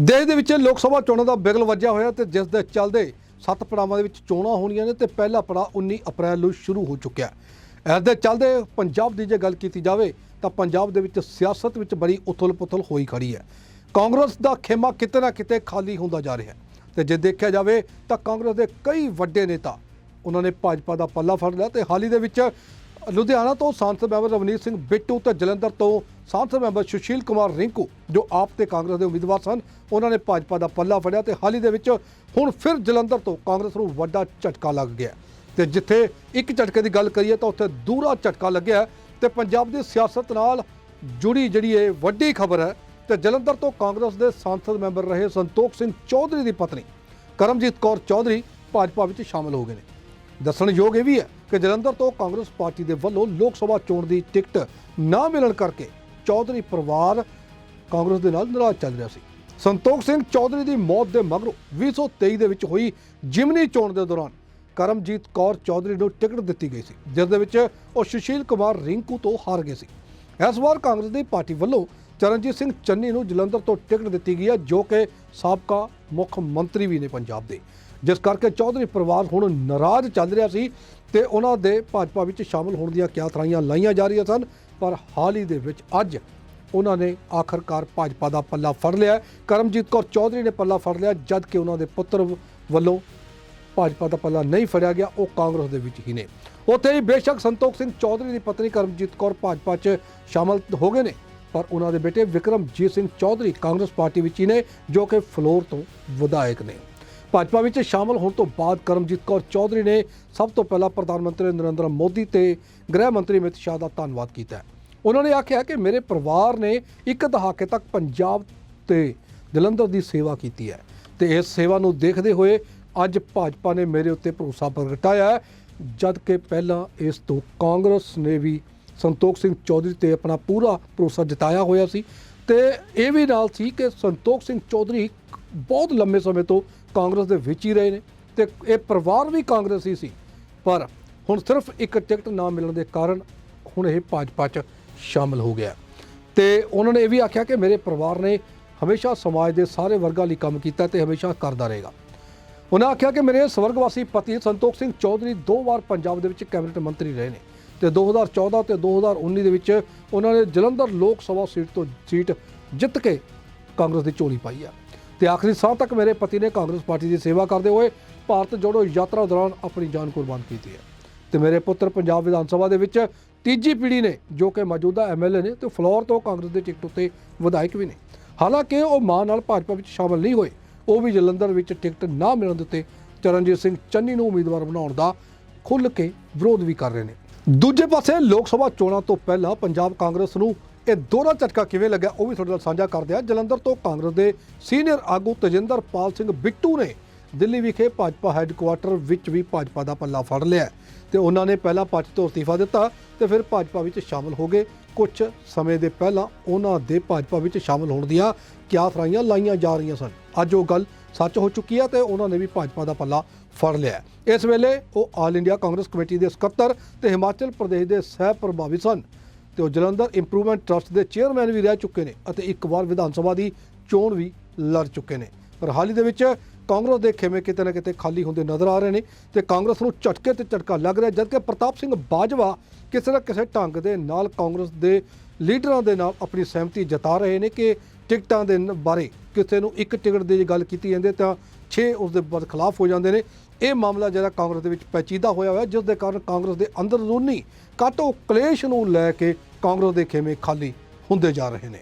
ਦੇਸ਼ ਦੇ ਵਿੱਚ ਲੋਕ ਸਭਾ ਚੋਣਾਂ ਦਾ ਬਿਗਲ ਵੱਜਿਆ ਹੋਇਆ ਤੇ ਜਿਸ ਦੇ ਚੱਲਦੇ ਸੱਤ ਪੜਾਵਾਂ ਦੇ ਵਿੱਚ ਚੋਣਾਂ ਹੋਣੀਆਂ ਨੇ ਤੇ ਪਹਿਲਾ ਪੜਾ 19 ਅਪ੍ਰੈਲ ਨੂੰ ਸ਼ੁਰੂ ਹੋ ਚੁੱਕਿਆ ਹੈ। ਇਸ ਦੇ ਚੱਲਦੇ ਪੰਜਾਬ ਦੀ ਜੇ ਗੱਲ ਕੀਤੀ ਜਾਵੇ ਤਾਂ ਪੰਜਾਬ ਦੇ ਵਿੱਚ ਸਿਆਸਤ ਵਿੱਚ ਬੜੀ ਉਥਲ-ਪੁਥਲ ਹੋਈ ਖੜੀ ਹੈ। ਕਾਂਗਰਸ ਦਾ ਖੇਮਾ ਕਿਤੇ ਨਾ ਕਿਤੇ ਖਾਲੀ ਹੁੰਦਾ ਜਾ ਰਿਹਾ ਹੈ ਤੇ ਜੇ ਦੇਖਿਆ ਜਾਵੇ ਤਾਂ ਕਾਂਗਰਸ ਦੇ ਕਈ ਵੱਡੇ ਨੇਤਾ ਉਹਨਾਂ ਨੇ ਭਾਜਪਾ ਦਾ ਪੱਲਾ ਫੜ ਲਿਆ ਤੇ ਹਾਲ ਹੀ ਦੇ ਵਿੱਚ ਲੁਧਿਆਣਾ ਤੋਂ ਸੰਸਦ ਮੈਂਬਰ ਰਵਨੀਤ ਸਿੰਘ ਬਿੱਟੂ ਤੇ ਜਲੰਧਰ ਤੋਂ ਸੰਸਦ ਮੈਂਬਰ ਸੁਸ਼ੀਲ ਕੁਮਾਰ ਰਿੰਕੂ ਜੋ ਆਪ ਤੇ ਕਾਂਗਰਸ ਦੇ ਉਮੀਦਵਾਰ ਸਨ ਉਹਨਾਂ ਨੇ ਭਾਜਪਾ ਦਾ ਪੱਲਾ ਫੜਿਆ ਤੇ ਹਾਲ ਹੀ ਦੇ ਵਿੱਚ ਹੁਣ ਫਿਰ ਜਲੰਧਰ ਤੋਂ ਕਾਂਗਰਸ ਨੂੰ ਵੱਡਾ ਝਟਕਾ ਲੱਗ ਗਿਆ। ਤੇ ਜਿੱਥੇ ਇੱਕ ਝਟਕੇ ਦੀ ਗੱਲ ਕਰੀਏ ਤਾਂ ਉੱਥੇ ਦੂਰਾ ਝਟਕਾ ਲੱਗਿਆ ਤੇ ਪੰਜਾਬ ਦੀ ਸਿਆਸਤ ਨਾਲ ਜੁੜੀ ਜਿਹੜੀ ਇਹ ਵੱਡੀ ਖਬਰ ਹੈ ਤੇ ਜਲੰਧਰ ਤੋਂ ਕਾਂਗਰਸ ਦੇ ਸੰਸਦ ਮੈਂਬਰ ਰਹੇ ਸੰਤੋਖ ਸਿੰਘ ਚੌਧਰੀ ਦੀ ਪਤਨੀ ਕਰਮਜੀਤ ਕੌਰ ਚੌਧਰੀ ਭਾਜਪਾ ਵਿੱਚ ਸ਼ਾਮਲ ਹੋ ਗਏ ਨੇ। ਦੱਸਣਯੋਗ ਇਹ ਵੀ ਹੈ ਕਿ ਜਲੰਧਰ ਤੋਂ ਕਾਂਗਰਸ ਪਾਰਟੀ ਦੇ ਵੱਲੋਂ ਲੋਕ ਸਭਾ ਚੋਣ ਦੀ ਟਿਕਟ ਨਾ ਮਿਲਣ ਕਰਕੇ ਚੌਧਰੀ ਪਰਿਵਾਰ ਕਾਂਗਰਸ ਦੇ ਨਾਲ ਨਾਰਾਜ਼ ਚੱਲ ਰਿਹਾ ਸੀ। ਸੰਤੋਖ ਸਿੰਘ ਚੌਧਰੀ ਦੀ ਮੌਤ ਦੇ ਮਗਰੋਂ 2023 ਦੇ ਵਿੱਚ ਹੋਈ ਜਿਮਨੀ ਚੋਣ ਦੇ ਦੌਰਾਨ ਕਰਮਜੀਤ ਕੌਰ ਚੌਧਰੀ ਨੂੰ ਟਿਕਟ ਦਿੱਤੀ ਗਈ ਸੀ, ਜਿਸ ਦੇ ਵਿੱਚ ਉਹ ਸੁਸ਼ੀਲ ਕੁਮਾਰ ਰਿੰਕੂ ਤੋਂ ਹਾਰ ਗਏ ਸੀ। ਇਸ ਵਾਰ ਕਾਂਗਰਸ ਦੀ ਪਾਰਟੀ ਵੱਲੋਂ ਚਰਨਜੀਤ ਸਿੰਘ ਚੰਨੀ ਨੂੰ ਜਲੰਧਰ ਤੋਂ ਟਿਕਟ ਦਿੱਤੀ ਗਈ ਹੈ, ਜੋ ਕਿ ਸਾਬਕਾ ਮੁੱਖ ਮੰਤਰੀ ਵੀ ਨੇ ਪੰਜਾਬ ਦੇ। ਜਿਸ ਕਰਕੇ ਚੌਧਰੀ ਪਰਿਵਾਰ ਹੁਣ ਨਾਰਾਜ਼ ਚੱਲ ਰਿਹਾ ਸੀ ਤੇ ਉਹਨਾਂ ਦੇ ਭਾਜਪਾ ਵਿੱਚ ਸ਼ਾਮਲ ਹੋਣ ਦੀਆਂ ਕਿਆਤਰਾਈਆਂ ਲਾਈਆਂ ਜਾ ਰਹੀਆਂ ਸਨ, ਪਰ ਹਾਲ ਹੀ ਦੇ ਵਿੱਚ ਅੱਜ ਉਹਨਾਂ ਨੇ ਆਖਰਕਾਰ ਭਾਜਪਾ ਦਾ ਪੱਲਾ ਫੜ ਲਿਆ। ਕਰਮਜੀਤ ਕੌਰ ਚੌਧਰੀ ਨੇ ਪੱਲਾ ਫੜ ਲਿਆ ਜਦ ਕਿ ਉਹਨਾਂ ਦੇ ਪੁੱਤਰ ਵੱਲੋਂ ਭਾਜਪਾ ਦਾ ਪੱਲਾ ਨਹੀਂ ਫੜਿਆ ਗਿਆ, ਉਹ ਕਾਂਗਰਸ ਦੇ ਵਿੱਚ ਹੀ ਨੇ। ਉੱਥੇ ਹੀ ਬੇਸ਼ੱਕ ਸੰਤੋਖ ਸਿੰਘ ਚੌਧਰੀ ਦੀ ਪਤਨੀ ਕਰਮਜੀਤ ਕੌਰ ਭਾਜਪਾ 'ਚ ਸ਼ਾਮਲ ਹੋ ਗਏ ਨੇ, ਪਰ ਉਹਨਾਂ ਦੇ ਬੇਟੇ ਵਿਕਰਮਜੀਤ ਸਿੰਘ ਚੌਧਰੀ ਕਾਂਗਰਸ ਪਾਰਟੀ ਵਿੱਚ ਹੀ ਨੇ, ਜੋ ਕਿ ਫਲੋਰ ਤੋਂ ਵਿਧਾਇਕ ਨੇ। ਭਾਜਪਾ ਵਿੱਚ ਸ਼ਾਮਲ ਹੋਣ ਤੋਂ ਬਾਅਦ ਕਰਮਜੀਤ ਕੌਰ ਚੌਧਰੀ ਨੇ ਸਭ ਤੋਂ ਪਹਿਲਾਂ ਪ੍ਰਧਾਨ ਮੰਤਰੀ ਨਰਿੰਦਰ ਮੋਦੀ ਤੇ ਗ੍ਰਹਿ ਮੰਤਰੀ ਅਮਿਤ ਸ਼ਾਹ ਦਾ ਧੰਨਵਾਦ ਕੀਤਾ ਹੈ। ਉਹਨਾਂ ਨੇ ਆਖਿਆ ਕਿ ਮੇਰੇ ਪਰਿਵਾਰ ਨੇ ਇੱਕ ਦਹਾਕੇ ਤੱਕ ਪੰਜਾਬ ਤੇ ਜਲੰਧਰ ਦੀ ਸੇਵਾ ਕੀਤੀ ਹੈ ਤੇ ਇਸ ਸੇਵਾ ਨੂੰ ਦੇਖਦੇ ਹੋਏ ਅੱਜ ਭਾਜਪਾ ਨੇ ਮੇਰੇ ਉੱਤੇ ਭਰੋਸਾ ਪ੍ਰਗਟਾਇਆ ਹੈ, ਜਦ ਕਿ ਪਹਿਲਾਂ ਇਸ ਤੋਂ ਕਾਂਗਰਸ ਨੇ ਵੀ ਸੰਤੋਖ ਸਿੰਘ ਚੌਧਰੀ ਤੇ ਆਪਣਾ ਪੂਰਾ ਭਰੋਸਾ ਜਤਾਇਆ ਹੋਇਆ ਸੀ ਤੇ ਇਹ ਵੀ ਨਾਲ ਸੀ ਕਿ ਸੰਤੋਖ ਸਿੰਘ ਚੌਧਰੀ ਬਹੁਤ ਲੰਮੇ ਸਮੇਂ ਤੋਂ ਕਾਂਗਰਸ ਦੇ ਵਿੱਚ ਹੀ ਰਹੇ ਨੇ ਤੇ ਇਹ ਪਰਿਵਾਰ ਵੀ ਕਾਂਗਰਸੀ ਸੀ, ਪਰ ਹੁਣ ਸਿਰਫ ਇੱਕ ਟਿਕਟ ਨਾ ਮਿਲਣ ਦੇ ਕਾਰਨ ਹੁਣ ਇਹ ਭਾਜਪਾ 'ਚ ਸ਼ਾਮਲ ਹੋ ਗਿਆ। ਤੇ ਉਹਨਾਂ ਨੇ ਇਹ ਵੀ ਆਖਿਆ ਕਿ ਮੇਰੇ ਪਰਿਵਾਰ ਨੇ ਹਮੇਸ਼ਾ ਸਮਾਜ ਦੇ ਸਾਰੇ ਵਰਗਾਂ ਲਈ ਕੰਮ ਕੀਤਾ ਤੇ ਹਮੇਸ਼ਾ ਕਰਦਾ ਰਹੇਗਾ। ਉਹਨਾਂ ਆਖਿਆ ਕਿ ਮੇਰੇ ਸਵਰਗਵਾਸੀ ਪਤੀ ਸੰਤੋਖ ਸਿੰਘ ਚੌਧਰੀ ਦੋ ਵਾਰ ਪੰਜਾਬ ਦੇ ਵਿੱਚ ਕੈਬਨਿਟ ਮੰਤਰੀ ਰਹੇ ਨੇ ਤੇ 2014 ਤੇ 2019 ਦੇ ਵਿੱਚ ਉਹਨਾਂ ਨੇ ਜਲੰਧਰ ਲੋਕ ਸਭਾ ਸੀਟ ਤੋਂ ਸੀਟ ਜਿੱਤ ਕੇ ਕਾਂਗਰਸ ਦੀ ਝੋਲੀ ਪਾਈ ਆ। ਤੇ ਆਖਰੀ ਸਾਹ ਤੱਕ ਮੇਰੇ ਪਤੀ ਨੇ ਕਾਂਗਰਸ ਪਾਰਟੀ ਦੀ ਸੇਵਾ ਕਰਦੇ ਹੋਏ ਭਾਰਤ ਜੋੜੋ ਯਾਤਰਾ ਦੌਰਾਨ ਆਪਣੀ ਜਾਨ ਕੁਰਬਾਨ ਕੀਤੀ ਹੈ। ਤੇ ਮੇਰੇ ਪੁੱਤਰ ਪੰਜਾਬ ਵਿਧਾਨ ਸਭਾ ਦੇ ਵਿੱਚ ਤੀਜੀ ਪੀੜ੍ਹੀ ਨੇ, ਜੋ ਕਿ ਮੌਜੂਦਾ ਐਮਐਲਏ ਨੇ ਤੇ ਫਲੋਰ ਤੋਂ ਕਾਂਗਰਸ ਦੇ ਟਿਕਟ ਉੱਤੇ ਵਿਧਾਇਕ ਵੀ ਨੇ। ਹਾਲਾਂਕਿ ਉਹ ਮਾਂ ਨਾਲ ਭਾਜਪਾ ਵਿੱਚ ਸ਼ਾਮਲ ਨਹੀਂ ਹੋਏ, ਉਹ ਵੀ ਜਲੰਧਰ ਵਿੱਚ ਟਿਕਟ ਨਾ ਮਿਲਣ ਦੇ ਉੱਤੇ ਚਰਨਜੀਤ ਸਿੰਘ ਚੰਨੀ ਨੂੰ ਉਮੀਦਵਾਰ ਬਣਾਉਣ ਦਾ ਖੁੱਲ੍ਹ ਕੇ ਵਿਰੋਧ ਵੀ ਕਰ ਰਹੇ ਨੇ। ਦੂਜੇ ਪਾਸੇ ਲੋਕ ਸਭਾ ਚੋਣਾਂ ਤੋਂ ਪਹਿਲਾਂ ਪੰਜਾਬ ਕਾਂਗਰਸ ਨੂੰ ਇਹ ਦੋਹਰਾ ਝਟਕਾ ਕਿਵੇਂ ਲੱਗਿਆ ਉਹ ਵੀ ਤੁਹਾਡੇ ਨਾਲ ਸਾਂਝਾ ਕਰਦੇ ਆ ਜਲੰਧਰ ਤੋਂ ਕਾਂਗਰਸ ਦੇ ਸੀਨੀਅਰ ਆਗੂ ਤਜਿੰਦਰ ਪਾਲ ਸਿੰਘ ਬਿੱਟੂ ਨੇ ਦਿੱਲੀ ਵਿਖੇ ਭਾਜਪਾ ਹੈੱਡਕੁਆਟਰ ਵਿੱਚ ਵੀ ਭਾਜਪਾ ਦਾ ਪੱਲਾ ਫੜ ਲਿਆ ਤੇ ਉਹਨਾਂ ਨੇ ਪਹਿਲਾਂ ਪਾਰਟੀ ਤੋਂ ਅਸਤੀਫਾ ਦਿੱਤਾ ਤੇ ਫਿਰ ਭਾਜਪਾ ਵਿੱਚ ਸ਼ਾਮਲ ਹੋ ਗਏ। ਕੁਝ ਸਮੇਂ ਦੇ ਪਹਿਲਾਂ ਉਹਨਾਂ ਦੇ ਭਾਜਪਾ ਵਿੱਚ ਸ਼ਾਮਲ ਹੋਣ ਦੀਆਂ ਕਿਆਸਰਾਈਆਂ ਲਾਈਆਂ ਜਾ ਰਹੀਆਂ ਸਨ। ਅੱਜ ਉਹ ਗੱਲ ਸੱਚ ਹੋ ਚੁੱਕੀ ਹੈ ਤੇ ਉਹਨਾਂ ਨੇ ਵੀ ਭਾਜਪਾ ਦਾ ਪੱਲਾ ਫੜ ਲਿਆ ਇਸ ਵੇਲੇ ਉਹ ਆਲ ਇੰਡੀਆ ਕਾਂਗਰਸ ਕਮੇਟੀ ਦੇ ਸਕੱਤਰ ਤੇ ਹਿਮਾਚਲ ਪ੍ਰਦੇਸ਼ ਦੇ ਸਹਿ ਪ੍ਰਭਾਵੀ ਸਨ ਤੇ ਉਹ ਜਲੰਧਰ ਇੰਪਰੂਵਮੈਂਟ ਟਰਸਟ ਦੇ ਚੇਅਰਮੈਨ ਵੀ ਰਹਿ ਚੁੱਕੇ ਨੇ ਅਤੇ ਇੱਕ ਵਾਰ ਵਿਧਾਨ ਸਭਾ ਦੀ ਚੋਣ ਵੀ ਲੜ ਚੁੱਕੇ ਨੇ। ਪਰ ਹਾਲ ਹੀ ਦੇ ਵਿੱਚ ਕਾਂਗਰਸ ਦੇ ਖੇਮੇ ਕਿਤੇ ਨਾ ਕਿਤੇ ਖਾਲੀ ਹੁੰਦੇ ਨਜ਼ਰ ਆ ਰਹੇ ਨੇ ਤੇ ਕਾਂਗਰਸ ਨੂੰ ਝਟਕੇ ਤੇ ਝਟਕਾ ਲੱਗ ਰਿਹਾ, ਜਦਕਿ ਪ੍ਰਤਾਪ ਸਿੰਘ ਬਾਜਵਾ ਕਿਸੇ ਨਾ ਕਿਸੇ ਢੰਗ ਦੇ ਨਾਲ ਕਾਂਗਰਸ ਦੇ ਲੀਡਰਾਂ ਦੇ ਨਾਲ ਆਪਣੀ ਸਹਿਮਤੀ ਜਤਾ ਰਹੇ ਨੇ ਕਿ ਟਿਕਟਾਂ ਦੇ ਨ- ਬਾਰੇ ਕਿਸੇ ਨੂੰ ਇੱਕ ਟਿਕਟ ਦੀ ਜੇ ਗੱਲ ਕੀਤੀ ਜਾਂਦੀ ਤਾਂ 6 ਉਸ ਦੇ ਬਾਅਦ ਖਿਲਾਫ ਹੋ ਜਾਂਦੇ ਨੇ। ਇਹ ਮਾਮਲਾ ਜਿਹੜਾ ਕਾਂਗਰਸ ਦੇ ਵਿੱਚ ਪੈਚੀਦਾ ਹੋਇਆ ਹੋਇਆ, ਜਿਸ ਦੇ ਕਾਰਨ ਕਾਂਗਰਸ ਦੇ ਅੰਦਰ ਰੂਨੀ ਕਾਟੋ ਕਲੇਸ਼ ਨੂੰ ਲੈ ਕੇ ਕਾਂਗਰਸ ਦੇ ਖੇਮੇ ਖਾਲੀ ਹੁੰਦੇ ਜਾ ਰਹੇ ਨੇ।